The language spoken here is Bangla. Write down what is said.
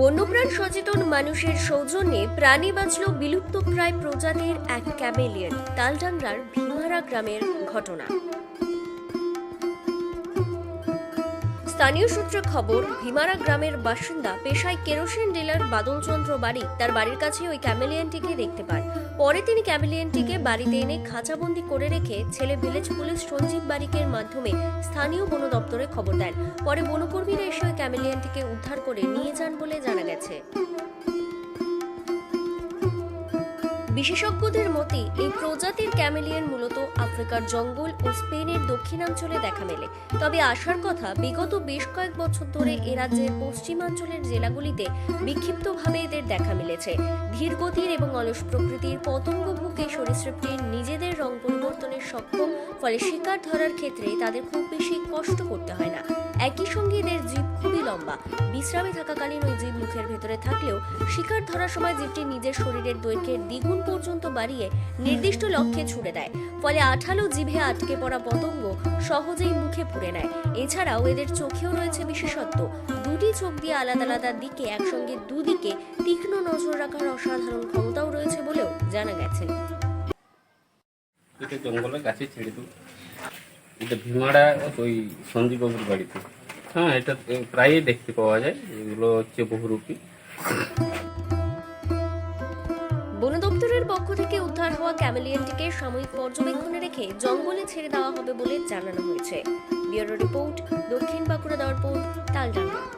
বন্যপ্রাণ সচেতন মানুষের সৌজন্যে প্রাণী বাঁচল বিলুপ্ত প্রায় প্রজাতির এক ক্যামেলিয়ন তালডাংরার ভীমারা গ্রামের ঘটনা। স্থানীয় সূত্রে খবর, ভীমারা গ্রামের বাসিন্দা পেশায় কেরোসিন ডিলার বাদলচন্দ্র বাড়ি তার বাড়ির কাছে ওই ক্যামেলিয়ানটিকে দেখতে পান। পরে তিনি ক্যামেলিয়ানটিকে বাড়িতে এনে খাঁচাবন্দি করে রেখে ছেলে ভিলেজ পুলিশ সঞ্জীব বারিকের মাধ্যমে স্থানীয় বন দপ্তরে খবর দেন। পরে বনকর্মীরা এসে ওই ক্যামেলিয়ানটিকে উদ্ধার করে নিয়ে যান বলে জানা বিশেষজ্ঞদের মতে, এই প্রজাতির ক্যামেলিয়ন মূলত আফ্রিকার জঙ্গল ও স্পেনের দক্ষিণাঞ্চলে দেখা মেলে। তবে আসার কথা, বিগত বেশ কয়েক বছর ধরে এ রাজ্যের পশ্চিমাঞ্চলের জেলাগুলিতে বিক্ষিপ্তভাবে এদের দেখা মিলেছে। ধীরগতির এবং অলস প্রকৃতির পতঙ্গভুকে সরীসৃপটির নিজেদের রং পরিবর্তনের সক্ষম, ফলে শিকার ধরার ক্ষেত্রে তাদের খুব বেশি কষ্ট করতে হয় না। একই সঙ্গে এদের জীব লম্বা। বিশ্রামে থাকাকালীন ওই জীব মুখের ভেতরে থাকলেও শিকার ধরার সময় জীবটি নিজের শরীরের দৈর্ঘ্যের দ্বিগুণ পর্যন্ত বাড়িয়ে নির্দিষ্ট লক্ষ্যে ছুড়ে দেয়। ফলে আঠালো জিভে আটকে পড়া পতঙ্গ সহজেই মুখে পুড়ে নেয়। এছাড়াও এদের চোখেও রয়েছে বিশেষত্ব। দুটি চোখ দিয়ে আলাদা আলাদা দিকে, একসঙ্গে দুদিকে তীক্ষ্ণ নজর রাখার অসাধারণ ক্ষমতাও রয়েছে বলেও জানা গেছে। এটা জঙ্গলের কাছে ছেড়ে দেবো। এটা ভীমাড়া ওই সঞ্জীববাবুর বাড়িতে। হ্যাঁ এটা প্রায়ই দেখতে পাওয়া যায়। এগুলো হচ্ছে বহুরূপী। বন দপ্তরের পক্ষ থেকে উদ্ধার হওয়া ক্যামেলিয়ানটিকে সাময়িক পর্যবেক্ষণে রেখে জঙ্গলে ছেড়ে দেওয়া হবে বলে জানানো হয়েছে। ব্যুরো রিপোর্ট, দক্ষিণ বাঁকুড়া দর্পণ, তালডাঙ্গা।